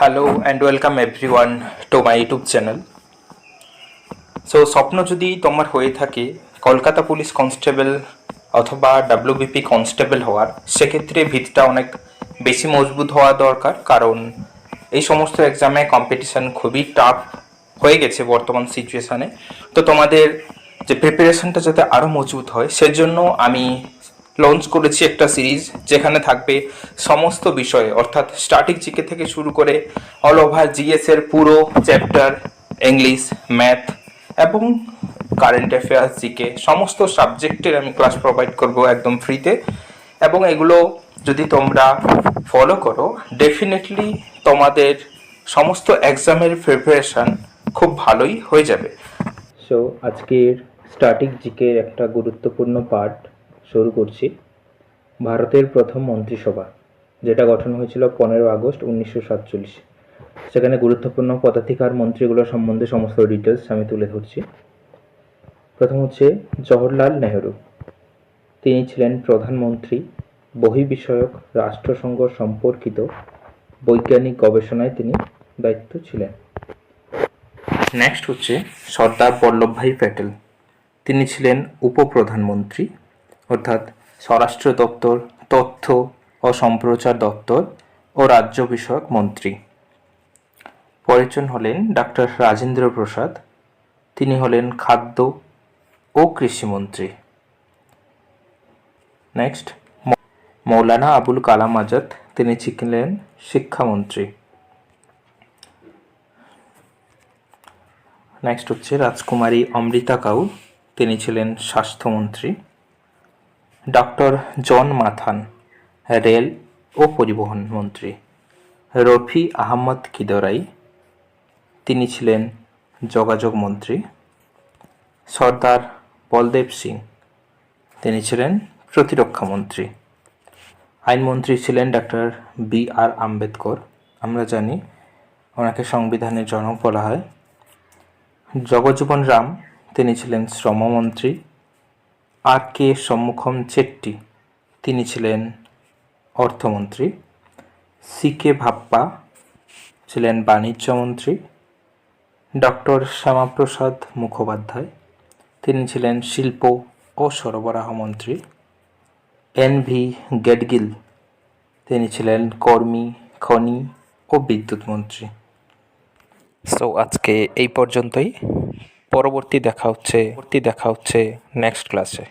Hello and welcome everyone to my YouTube channel so স্বপ্ন যদি তোমার হয়ে থাকে, কলকাতা পুলিশ কনস্টেবল অথবা ডাব্লিউবিপি কনস্টেবল হওয়ার, সেক্ষেত্রে ভিতটা অনেক বেশি মজবুত হওয়া দরকার। কারণ এই সমস্ত এক্সামে কম্পিটিশান খুবই টাফ হয়ে গেছে বর্তমান সিচুয়েশানে তো তোমাদের যে প্রিপারেশনটা যাতে আরও মজবুত হয়, সেজন্য আমি লঞ্চ করেছি একটা সিরিজ যেখানে থাকবে সমস্ত বিষয়ে, অর্থাৎ স্টার্টিং জিকে থেকে শুরু করে অল ওভার জিএস এর পুরো চ্যাপ্টার ইংলিশ ম্যাথ এবং কারেন্ট অ্যাফেয়ার্স জিকে সমস্ত সাবজেক্টের আমি ক্লাস প্রোভাইড করব একদম ফ্রিতে এবং এগুলো যদি তোমরা ফলো করো ডেফিনেটলি তোমাদের সমস্ত এক্সামের প্রিপারেশন খুব ভালোই হয়ে যাবে। সো আজকের স্টার্টিং জিকের একটা গুরুত্বপূর্ণ পার্ট শুরু করছি। ভারতের প্রথম মন্ত্রিসভা, যেটা গঠন হয়েছিল পনেরো আগস্ট উনিশশো সাতচল্লিশ। সেখানে গুরুত্বপূর্ণ পদাধিকার মন্ত্রীগুলো সম্বন্ধে সমস্ত ডিটেলস আমি তুলে ধরছি। প্রথম হচ্ছে জওহরলাল নেহরু। তিনি ছিলেন প্রধানমন্ত্রী বহির্বিষয়ক রাষ্ট্রসংঘ সম্পর্কিত বৈজ্ঞানিক গবেষণায় তিনি দায়িত্ব ছিলেন। নেক্সট হচ্ছে সর্দার বল্লভভাই প্যাটেল। তিনি ছিলেন উপপ্রধানমন্ত্রী। অর্থাৎ স্বরাষ্ট্র দপ্তর, তথ্য ও সম্প্রচার দপ্তর ও রাজ্য বিষয়ক মন্ত্রী। পরেরজন হলেন ডাক্তার রাজেন্দ্র প্রসাদ। তিনি হলেন খাদ্য ও কৃষিমন্ত্রী নেক্সট মৌলানা আবুল কালাম আজাদ। তিনি ছিলেন শিক্ষামন্ত্রী নেক্সট হচ্ছে রাজকুমারী অমৃতা কাউ তিনি ছিলেন স্বাস্থ্যমন্ত্রী ডক্টর জন মাথান, রেল ও পরিবহন মন্ত্রী। রফি আহমদ কিদরাই, তিনি ছিলেন যোগাযোগ মন্ত্রী। সর্দার বলদেব সিং, তিনি ছিলেন প্রতিরক্ষা মন্ত্রী। আইনমন্ত্রী ছিলেন ডক্টর বি আর আম্বেদকর। আমরা জানি ওনাকে সংবিধানের জনক বলা হয়। জগজীবন রাম, তিনি ছিলেন শ্রমমন্ত্রী। আর কে সম্মুখম চেট্টি তিনি ছিলেন অর্থমন্ত্রী। সি কে ভাপ্পা ছিলেন বাণিজ্যমন্ত্রী। ডক্টর শ্যামাপ্রসাদ মুখোপাধ্যায়। তিনি ছিলেন শিল্প ও সরবরাহ মন্ত্রী। এন ভি গেডগিল তিনি ছিলেন কর্মী, খনি ও বিদ্যুৎ মন্ত্রী। সো আজকে এই পর্যন্তই। পরবর্তী দেখা হচ্ছে দেখা হচ্ছে নেক্সট ক্লাসে